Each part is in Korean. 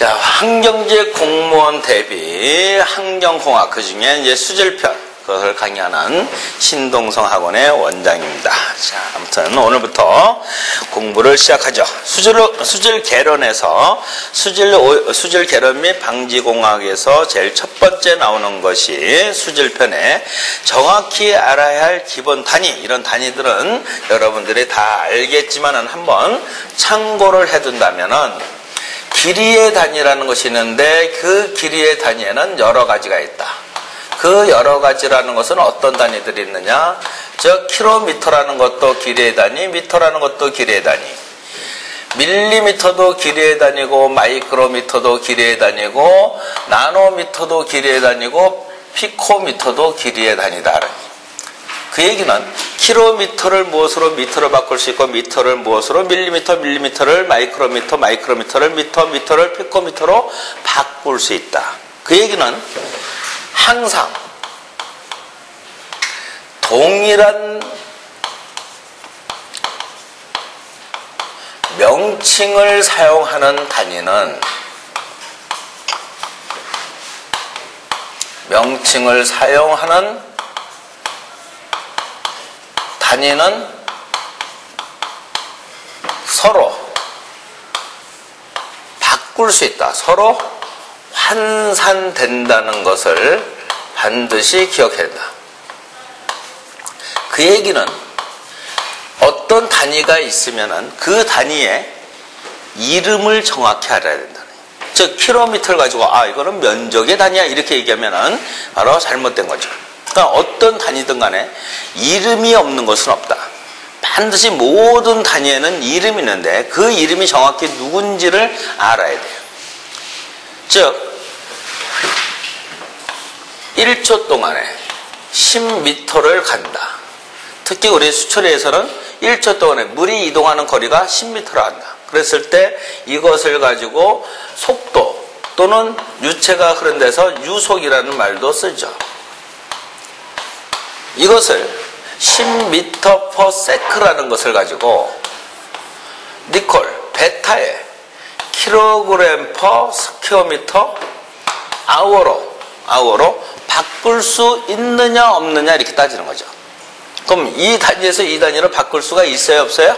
자, 환경제 공무원 대비 환경공학 그 중에 이제 수질편 그것을 강의하는 신동성 학원의 원장입니다. 자, 아무튼 오늘부터 공부를 시작하죠. 수질, 수질 개론에서 수질, 수질 개론 및 방지 공학에서 제일 첫 번째 나오는 것이 수질편에 정확히 알아야 할 기본 단위, 이런 단위들은 여러분들이 다 알겠지만은 한번 참고를 해둔다면은 길이의 단위라는 것이 있는데 그 길이의 단위에는 여러 가지가 있다. 그 여러 가지라는 것은 어떤 단위들이 있느냐? 저 킬로미터라는 것도 길이의 단위, 미터라는 것도 길이의 단위. 밀리미터도 길이의 단위고 마이크로미터도 길이의 단위고 나노미터도 길이의 단위고 피코미터도 길이의 단위다. 그 얘기는 킬로미터를 무엇으로 미터로 바꿀 수 있고 미터를 무엇으로 밀리미터 밀리미터를 마이크로미터 마이크로미터를 미터 미터를 피코미터로 바꿀 수 있다. 그 얘기는 항상 동일한 명칭을 사용하는 단위는 명칭을 사용하는 단위는 서로 바꿀 수 있다. 서로 환산된다는 것을 반드시 기억해야 된다. 그 얘기는 어떤 단위가 있으면 그 단위의 이름을 정확히 알아야 된다. 즉, 킬로미터를 가지고, 아, 이거는 면적의 단위야. 이렇게 얘기하면 바로 잘못된 거죠. 그러니까 어떤 단위든 간에 이름이 없는 것은 없다. 반드시 모든 단위에는 이름이 있는데 그 이름이 정확히 누군지를 알아야 돼요. 즉 1초 동안에 10m를 간다. 특히 우리 수처리에서는 1초 동안에 물이 이동하는 거리가 10m를 한다. 그랬을 때 이것을 가지고 속도 또는 유체가 흐른 데서 유속이라는 말도 쓰죠. 이것을 10m per sec라는 것을 가지고 니콜, 베타에 킬로그램 per 스퀘어미터 아워로 아워로 바꿀 수 있느냐 없느냐 이렇게 따지는 거죠. 그럼 이 단위에서 이 단위를 바꿀 수가 있어요 없어요?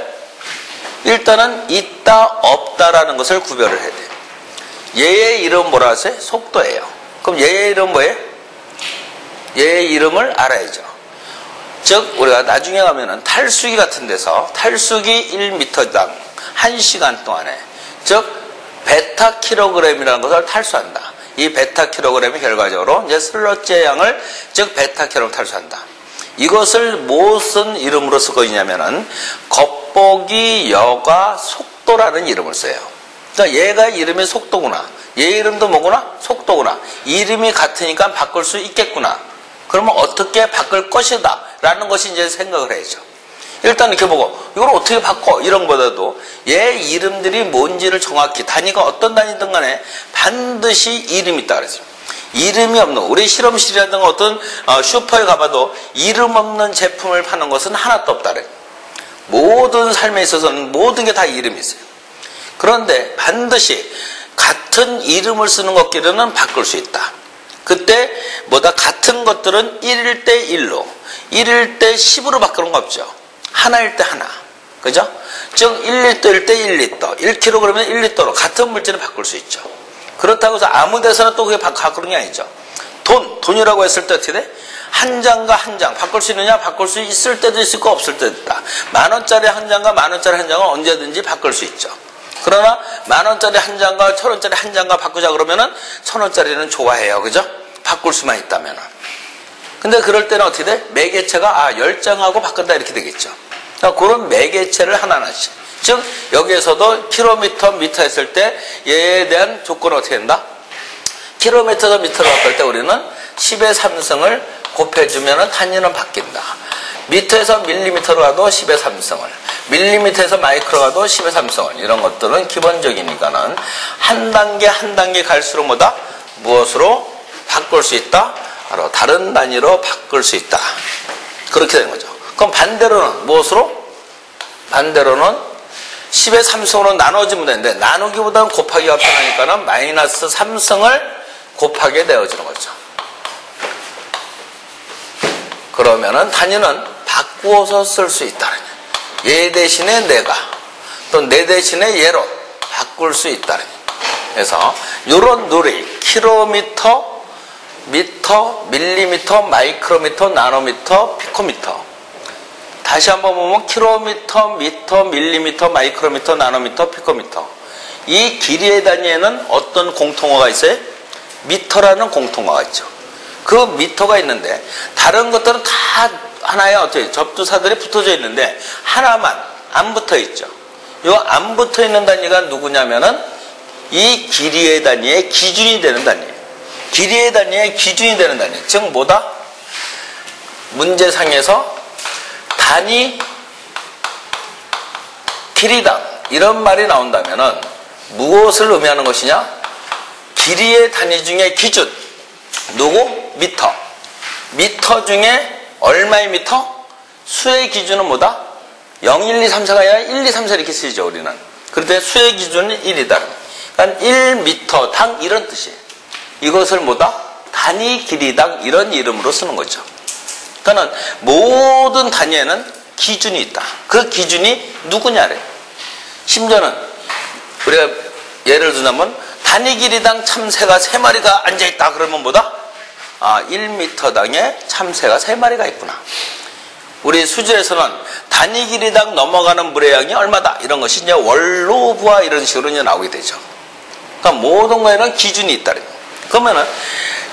일단은 있다 없다라는 것을 구별을 해야 돼요. 얘의 이름 뭐라 하세요? 속도예요. 그럼 얘의 이름 뭐예요? 얘의 이름을 알아야죠. 즉 우리가 나중에 가면은 탈수기 같은 데서 탈수기 1m당 1시간 동안에 즉 베타 킬로그램이라는 것을 탈수한다. 이 베타 킬로그램이 결과적으로 이제 슬러지의 양을 즉 베타 킬로그램 탈수한다. 이것을 무슨 이름으로 쓰고 있냐면은 겉보기 여가 속도라는 이름을 써요. 그러니까 얘가 이름이 속도구나. 얘 이름도 뭐구나? 속도구나. 이름이 같으니까 바꿀 수 있겠구나. 그러면 어떻게 바꿀 것이다. 라는 것이 이제 생각을 해야죠. 일단 이렇게 보고 이걸 어떻게 바꿔 이런 것보다도 얘 이름들이 뭔지를 정확히 단위가 어떤 단위든 간에 반드시 이름이 있다 그랬어요. 이름이 없는 우리 실험실이라든가 어떤 어, 슈퍼에 가봐도 이름 없는 제품을 파는 것은 하나도 없다 그래요. 모든 삶에 있어서는 모든 게 다 이름이 있어요. 그런데 반드시 같은 이름을 쓰는 것끼리는 바꿀 수 있다. 그때 뭐다 같은 것들은 1일 때 1로 1일 때 10으로 바꾸는 거 없죠. 하나일 때 하나. 그죠? 즉 1리터일 때 1리터, 1kg이면 1리터로 같은 물질을 바꿀 수 있죠. 그렇다고 해서 아무 데서나 또 그게 바꾸는 게 아니죠. 돈, 돈이라고 했을 때 어떻게 돼? 한 장과 한 장 바꿀 수 있느냐? 바꿀 수 있을 때도 있을 거 없을 때도 있다. 만 원짜리 한 장과 만 원짜리 한 장은 언제든지 바꿀 수 있죠. 그러나 만 원짜리 한 장과 천 원짜리 한 장과 바꾸자 그러면은 천 원짜리는 좋아해요. 그죠? 바꿀 수만 있다면은. 근데 그럴 때는 어떻게 돼? 매개체가 아, 열 장하고 바꾼다 이렇게 되겠죠. 그러니까 그런 매개체를 하나하나씩. 즉 여기에서도 킬로미터, 미터 했을 때 얘에 대한 조건은 어떻게 된다? 킬로미터도 미터로 바꿀 때 우리는 10의 3승을 곱해주면 단위는 바뀐다. 미터에서 밀리미터로 가도 10의 3승을, 밀리미터에서 마이크로 가도 10의 3승을, 이런 것들은 기본적이니까는 한 단계 한 단계 갈수록 뭐다? 무엇으로 바꿀 수 있다? 바로 다른 단위로 바꿀 수 있다. 그렇게 되는 거죠. 그럼 반대로는 무엇으로? 반대로는 10의 3승으로 나눠지면 되는데 나누기보다는 곱하기가 편하니까는 마이너스 3승을 곱하게 되어지는 거죠. 그러면은 단위는 바꾸어서 쓸 수 있다는 얘 대신에 내가 또내 대신에 얘로 바꿀 수 있다는 그래서 이런 룰이 킬로미터, 미터, 밀리미터, 마이크로미터, 나노미터, 피코미터 다시 한번 보면 킬로미터, 미터, 밀리미터, 마이크로미터, 나노미터, 피코미터 이 길이의 단위에는 어떤 공통어가 있어요? 미터라는 공통어가 있죠. 그 미터가 있는데 다른 것들은 다 하나의 어떻게 접두사들이 붙어져 있는데 하나만 안 붙어 있죠. 요 안 붙어 있는 단위가 누구냐면은 이 길이의 단위의 기준이 되는 단위예요. 길이의 단위의 기준이 되는 단위. 즉 뭐다? 문제상에서 단위 길이당 이런 말이 나온다면은 무엇을 의미하는 것이냐? 길이의 단위 중에 기준 누구? 미터. 미터 중에 얼마의 미터? 수의 기준은 뭐다? 0, 1, 2, 3, 4가 아니라 1, 2, 3, 4 이렇게 쓰이죠, 우리는. 그런데 수의 기준은 1이다. 그러니까 1미터 당 이런 뜻이에요. 이것을 뭐다? 단위 길이당 이런 이름으로 쓰는 거죠. 그러니까 모든 단위에는 기준이 있다. 그 기준이 누구냐래. 심지어는 우리가 예를 들자면 단위 길이당 참새가 3마리가 앉아 있다 그러면 뭐다? 아, 1m당에 참새가 3마리가 있구나. 우리 수질에서는 단위 길이당 넘어가는 물의 양이 얼마다 이런 것이 이제 원로부와 이런 식으로 이제 나오게 되죠. 그러니까 모든 거에는 기준이 있다. 그러면은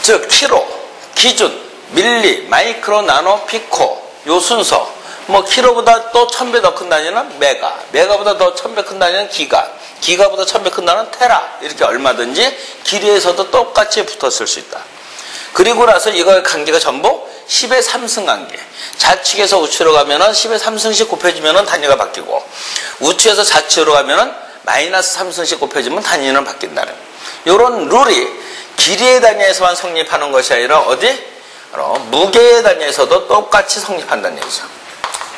즉 키로, 기준, 밀리, 마이크로, 나노, 피코 요 순서 뭐 키로보다 또 천 배 더 큰 단위는 메가, 메가보다 더 천 배 큰 단위는 기가, 기가보다 천 배 큰 단위는 테라 이렇게 얼마든지 길이에서도 똑같이 붙었을 수 있다. 그리고 나서 이거의 관계가 전부 10의 3승 관계. 좌측에서 우측으로 가면은 10의 3승씩 곱해지면은 단위가 바뀌고 우측에서 좌측으로 가면은 마이너스 3승씩 곱해지면 단위는 바뀐다는. 이런 룰이 길이의 단위에서만 성립하는 것이 아니라 어디? 무게의 단위에서도 똑같이 성립한다는 얘기죠.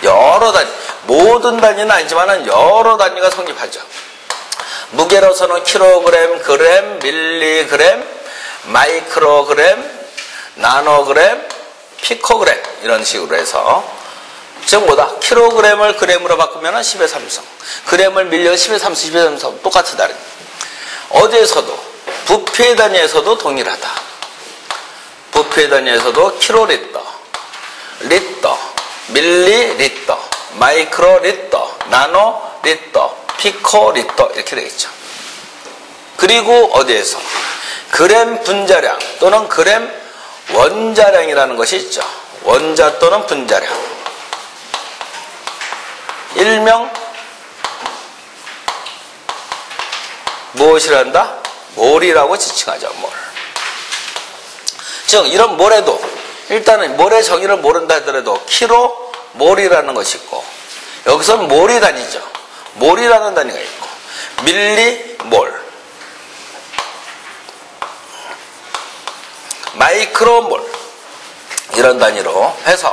여러 단위, 모든 단위는 아니지만은 여러 단위가 성립하죠. 무게로서는 킬로그램, 그램, 밀리그램, 마이크로그램, 나노그램, 피코그램 이런 식으로 해서 즉 뭐다? 킬로그램을 그램으로 바꾸면 10의 3승 그램을 밀려 10의 3승, 10의 3승 똑같다. 어디에서도 부피의 단위에서도 동일하다. 부피의 단위에서도 킬로리터, 리터, 밀리리터, 마이크로리터, 나노리터, 피코리터 이렇게 되겠죠. 그리고 어디에서 그램 분자량 또는 그램 원자량이라는 것이 있죠. 원자 또는 분자량. 일명 무엇이란다? 몰이라고 지칭하죠. 몰. 즉 이런 몰에도 일단은 몰의 정의를 모른다 하더라도 키로 몰이라는 것이 있고 여기서는 몰이 단위죠. 몰이라는 단위가 있고 밀리 몰 마이크로몰 이런 단위로 해서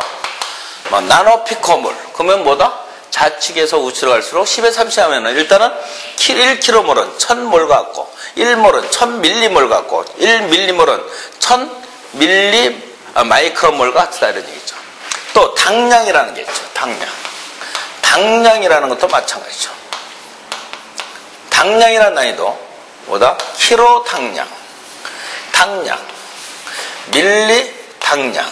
뭐 나노피코몰 그러면 뭐다? 좌측에서 우측으로 갈수록 10에 30 하면은 일단은 1km몰은 1000몰 같고 1몰은 1000밀리몰 같고 1밀리몰은 1000밀리 마이크로몰과 같다 이런 얘기죠. 또 당량이라는 게 있죠. 당량. 당량이라는 것도 마찬가지죠. 당량이라는 단위도 뭐다? 키로 당량. 당량. 밀리 당량,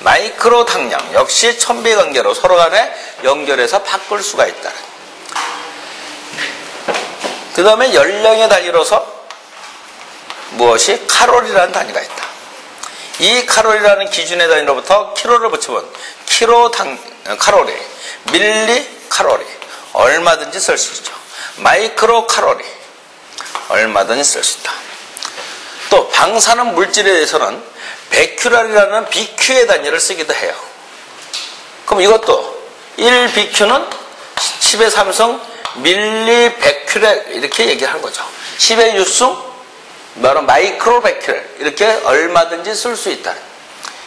마이크로 당량 역시 천비 관계로 서로 간에 연결해서 바꿀 수가 있다. 그 다음에 열량의 단위로서 무엇이 칼로리라는 단위가 있다. 이 칼로리라는 기준의 단위로부터 키로를 붙이면 키로 당 칼로리, 밀리 칼로리 얼마든지 쓸 수 있죠. 마이크로 칼로리 얼마든지 쓸 수 있다. 또 방사능 물질에 대해서는 베큐랄이라는 BQ의 단위를 쓰기도 해요. 그럼 이것도 1BQ는 10의 3승 밀리 베큐렐 이렇게 얘기를 한 거죠. 10의 6승 바로 마이크로 베큐렐 이렇게 얼마든지 쓸 수 있다.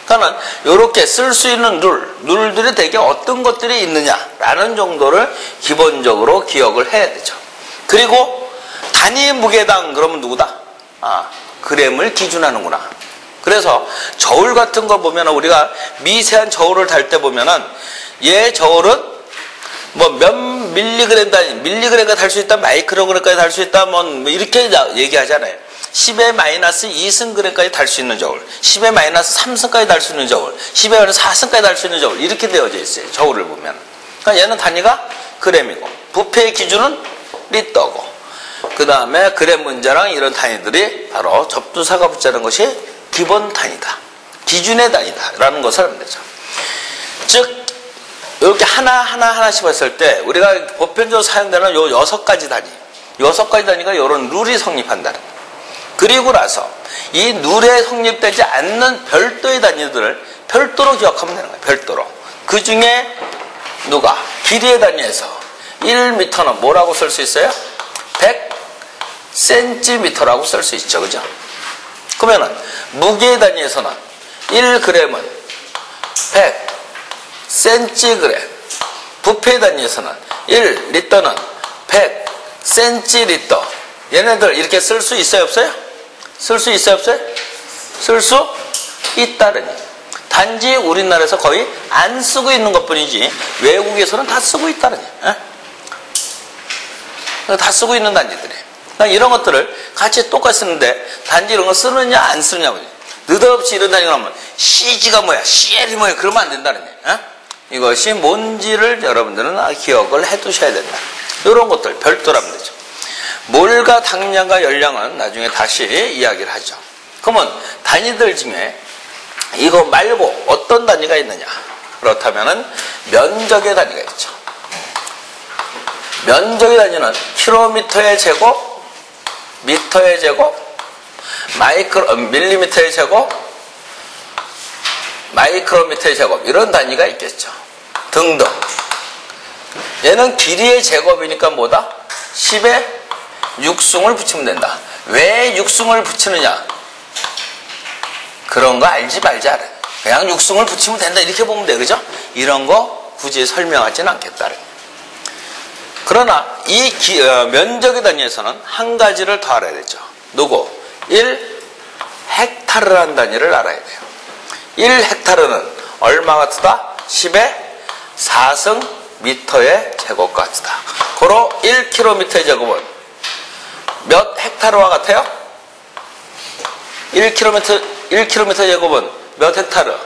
그러니까 이렇게 쓸 수 있는 룰, 룰들이 대개 어떤 것들이 있느냐라는 정도를 기본적으로 기억을 해야 되죠. 그리고 단위 무게당 그러면 누구다? 아, 그램을 기준하는구나. 그래서 저울 같은 거 보면 우리가 미세한 저울을 달 때 보면은 얘 저울은 뭐 몇 밀리그램 단위, 밀리그램까지 달수 있다, 마이크로그램까지 달 수 있다, 뭐 이렇게 얘기하잖아요. 10의 마이너스 2승그램까지 달 수 있는 저울, 10의 마이너스 3승까지 달 수 있는 저울, 10의 마이너스 4승까지 달 수 있는 저울 이렇게 되어져 있어요. 저울을 보면. 그러니까 얘는 단위가 그램이고 부피의 기준은 리터고 그 다음에 그램 문자랑 이런 단위들이 바로 접두사가 붙자는 것이 기본 단위다. 기준의 단위다라는 것을 하면 되죠. 즉 이렇게 하나 하나 하나씩 봤을 때 우리가 보편적으로 사용되는 요 여섯 가지 단위, 여섯 가지 단위가 이런 룰이 성립한다는. 그리고 나서 이 룰에 성립되지 않는 별도의 단위들을 별도로 기억하면 되는 거예요. 별도로. 그 중에 누가 길이의 단위에서 1m는 뭐라고 쓸 수 있어요? 100cm라고 쓸 수 있죠. 그죠? 그러면은 무게의 단위에서는 1g은 100cg 부피의 단위에서는 1 리터는 100cl 얘네들 이렇게 쓸 수 있어요 없어요? 쓸 수 있어요 없어요? 쓸 수 있다르니 단지 우리나라에서 거의 안 쓰고 있는 것 뿐이지 외국에서는 다 쓰고 있다르니 에? 다 쓰고 있는 단지들이 그러니까 이런 것들을 같이 똑같이 쓰는데 단지 이런 거 쓰느냐 안 쓰느냐 느닷없이 이런 단위가 나오면 CG가 뭐야 CL이 뭐야 그러면 안 된다는 에? 이것이 뭔지를 여러분들은 기억을 해 두셔야 된다 이런 것들 별도로 하면 되죠 몰과 당량과 열량은 나중에 다시 이야기를 하죠. 그러면 단위들 중에 이거 말고 어떤 단위가 있느냐? 그렇다면은 면적의 단위가 있죠. 면적의 단위는 킬로미터의 제곱, 미터의 제곱, 마이크로 밀리미터의 제곱, 마이크로미터의 제곱 이런 단위가 있겠죠. 등등. 얘는 길이의 제곱이니까 뭐다? 10의 육승을 붙이면 된다. 왜 육승을 붙이느냐? 그런 거 알지 말지 알아. 그냥 육승을 붙이면 된다. 이렇게 보면 돼. 그죠? 이런 거 굳이 설명하지는 않겠다. 그러나 이 기, 어, 면적에 단위에서는 한 가지를 더 알아야 되죠. 누구? 1 헥타르라는 단위를 알아야 돼요. 1 헥타르는 얼마 같다? 10의 4승 미터의 제곱 같다. 고로 1km의 제곱은 몇 헥타르와 같아요? 1km, 1km 제곱은 몇 헥타르?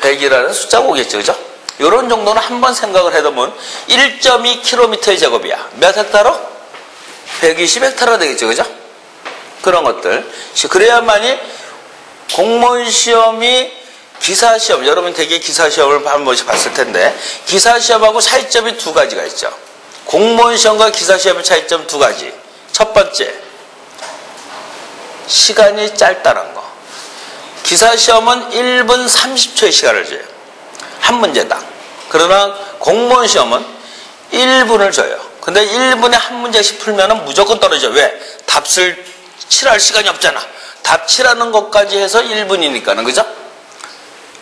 100이라는 숫자가 오겠죠, 그죠? 이런 정도는 한 번 생각을 해두면 1.2km의 제곱이야. 몇 헥타르? 120헥타르가 되겠죠, 그죠? 그런 것들. 그래야만이 공무원 시험이 기사 시험, 여러분 되게 기사 시험을 한 번씩 봤을 텐데, 기사 시험하고 차이점이 두 가지가 있죠. 공무원 시험과 기사 시험의 차이점 두 가지. 첫 번째, 시간이 짧다는 거. 기사 시험은 1분 30초의 시간을 줘요. 한 문제당. 그러나 공무원 시험은 1분을 줘요. 근데 1분에 한 문제씩 풀면 무조건 떨어져. 왜? 답을 칠할 시간이 없잖아. 답 칠하는 것까지 해서 1분이니까는, 그죠?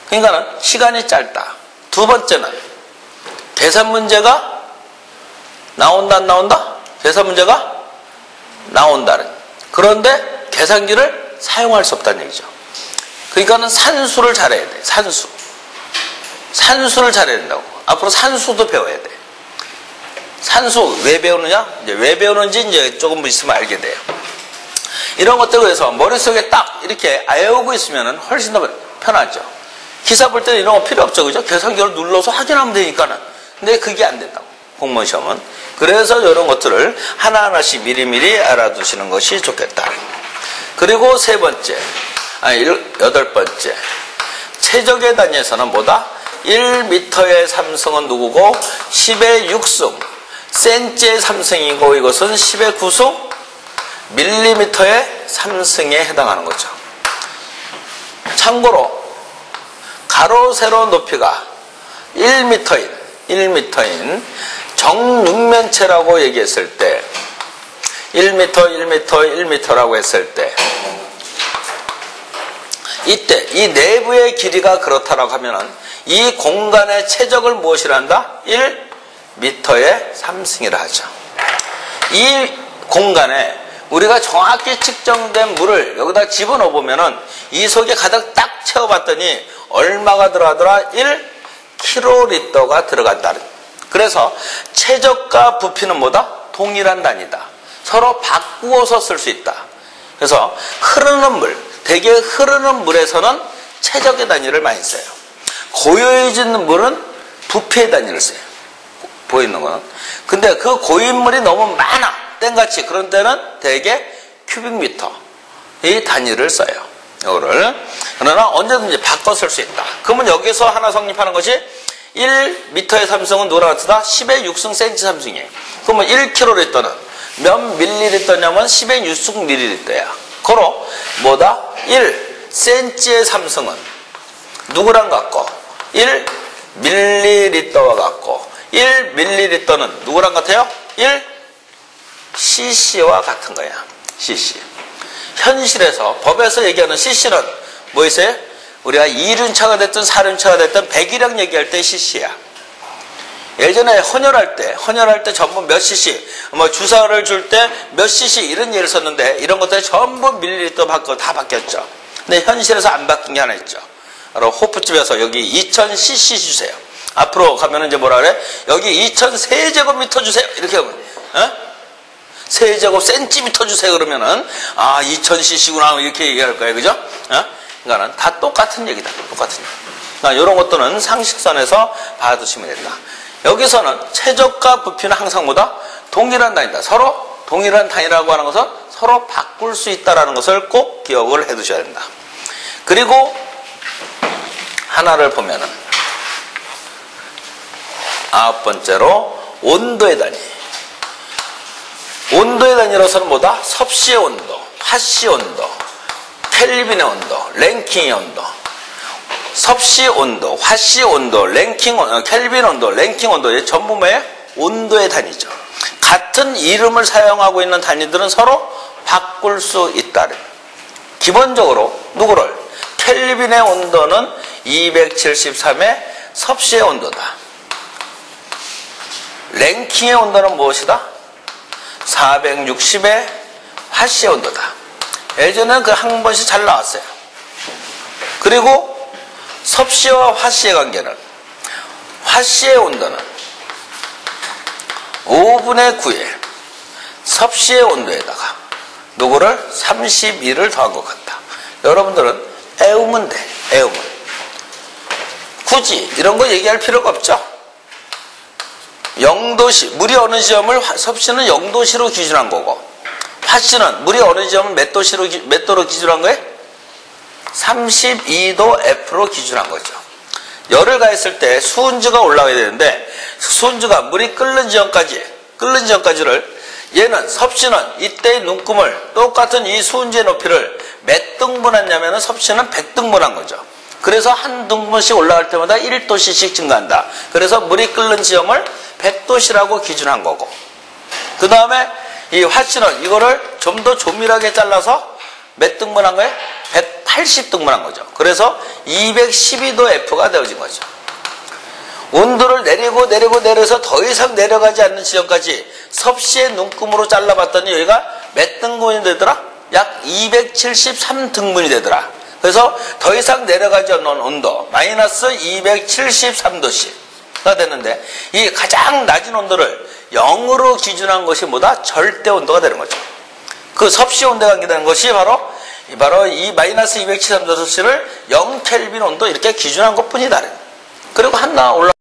그러니까는 시간이 짧다. 두 번째는 계산 문제가 나온다 안 나온다? 계산 문제가 나온다는 그런데 계산기를 사용할 수 없다는 얘기죠. 그러니까는 산수를 잘해야 돼. 산수. 산수를 잘해야 된다고. 앞으로 산수도 배워야 돼. 산수 왜 배우느냐? 이제 왜 배우는지 이제 조금 있으면 알게 돼요. 이런 것들을 위해서 머릿속에 딱 이렇게 외우고 있으면 훨씬 더 편하죠. 기사 볼 때는 이런 거 필요 없죠. 그죠? 계산기를 눌러서 확인하면 되니까는. 근데 그게 안 된다고. 공무원 시험은. 그래서 이런 것들을 하나하나씩 미리미리 알아두시는 것이 좋겠다. 그리고 세 번째, 아니, 여덟 번째. 최적의 단위에서는 뭐다? 1m의 삼승은 누구고? 10의 6승, 센치의 삼승이고 이것은 10의 9승, 밀리미터의 삼승에 해당하는 거죠. 참고로 가로 세로 높이가 1m인 1m인 정육면체라고 얘기했을 때 1m, 1m, 1m라고 했을 때 이때 이 내부의 길이가 그렇다라고 하면은 이 공간의 최적을 무엇이라 한다? 1m의 3승이라 하죠. 이 공간에 우리가 정확히 측정된 물을 여기다 집어넣어 보면은 이 속에 가득 딱 채워봤더니 얼마가 들어가더라? 1kg가 들어간다. 그래서 최적과 부피는 뭐다? 동일한 단위다. 서로 바꾸어서 쓸 수 있다. 그래서 흐르는 물, 대개 흐르는 물에서는 최적의 단위를 많이 써요. 고요해지는 물은 부피의 단위를 써요. 보이는 거는. 근데 그 고인물이 너무 많아. 땡같이. 그런 때는 대개 큐빅미터. 이 단위를 써요. 이거를. 그러나 언제든지 바꿔 쓸 수 있다. 그러면 여기서 하나 성립하는 것이 1m의 삼성은 노란트다 10의 6승 센치 삼승이에요. 그러면 1kg리터는 몇 밀리리터냐면 10의 6승 밀리리터야. 그로 뭐다? 1 센치의 삼성은 누구랑 같고 1 밀리리터와 같고 1 밀리리터는 누구랑 같아요? 1 cc와 같은 거야. cc. 현실에서 법에서 얘기하는 cc는 뭐 있어요? 우리가 2륜차가 됐든 4륜차가 됐든 배기량 얘기할 때 cc야. 예전에 헌혈할 때, 헌혈할 때 전부 몇 cc, 뭐 주사를 줄 때 몇 cc 이런 예를 썼는데 이런 것들이 전부 밀리리터 바꿔 다 바뀌었죠. 근데 현실에서 안 바뀐 게 하나 있죠. 호프집에서 여기 2000cc 주세요. 앞으로 가면은 이제 뭐라 그래? 여기 2000 세제곱미터 주세요. 이렇게 하면, 어? 세제곱 센티미터 주세요. 그러면은, 아, 2000cc구나. 이렇게 얘기할 거예요. 그죠? 어? 그러니까는 다 똑같은 얘기다. 똑같은 얘기. 그러니까 이런 것들은 상식선에서 봐두시면 된다. 여기서는 최적과 부피는 항상 뭐다? 동일한 단위다. 서로 동일한 단위라고 하는 것은 서로 바꿀 수 있다는 것을 꼭 기억을 해 두셔야 된다. 그리고 하나를 보면은 아홉 번째로 온도의 단위. 온도의 단위로서는 뭐다? 섭씨의 온도, 화씨 온도, 켈빈의 온도, 랭킹의 온도, 섭씨 온도, 화씨 온도, 랭킹 온도, 어, 켈빈 온도, 랭킹 온도, 전부 뭐예요? 온도의 단위죠. 같은 이름을 사용하고 있는 단위들은 서로 바꿀 수 있다. 기본적으로 누구를? 켈빈의 온도는 273의 섭씨의 온도다. 랭킹의 온도는 무엇이다? 460의 화씨의 온도다. 예전에는 그한 번씩 잘 나왔어요. 그리고 섭씨와 화씨의 관계는 화씨의 온도는 5분의 9에 섭씨의 온도에다가 누구를 32를 더한 것 같다. 여러분들은 애우면 돼. 애우면. 굳이 이런 거 얘기할 필요가 없죠. 0도시, 물이 어느 지점을 섭씨는 0도시로 기준한 거고 화씨는 물이 어느 지점을 몇 도시로 몇 도로 기준한 거예요? 32도 F로 기준한 거죠. 열을 가했을 때 수은주가 올라가야 되는데 수은주가 물이 끓는 지점까지 끓는 지점까지를 얘는 섭씨는 이때의 눈금을 똑같은 이 수은주의 높이를 몇 등분했냐면 섭씨는 100등분한 거죠. 그래서 한 등분씩 올라갈 때마다 1도씨씩 증가한다. 그래서 물이 끓는 지점을 100도씨라고 기준한 거고 그 다음에 이 화씨는 이거를 좀 더 조밀하게 잘라서 몇 등분한 거예요? 180 등분한 거죠. 그래서 212도 F가 되어진 거죠. 온도를 내리고 내리고 내려서 더 이상 내려가지 않는 지점까지 섭씨의 눈금으로 잘라봤더니 여기가 몇 등분이 되더라? 약 273 등분이 되더라. 그래서 더 이상 내려가지 않는 온도 마이너스 273도씨가 됐는데 이 가장 낮은 온도를 0으로 기준한 것이 뭐다? 절대 온도가 되는 거죠. 그 섭씨 온도가 관계되는 것이 바로 바로 이 마이너스 273도씨를 0 켈빈 온도 이렇게 기준한 것 뿐이다. 그리고 하나 올라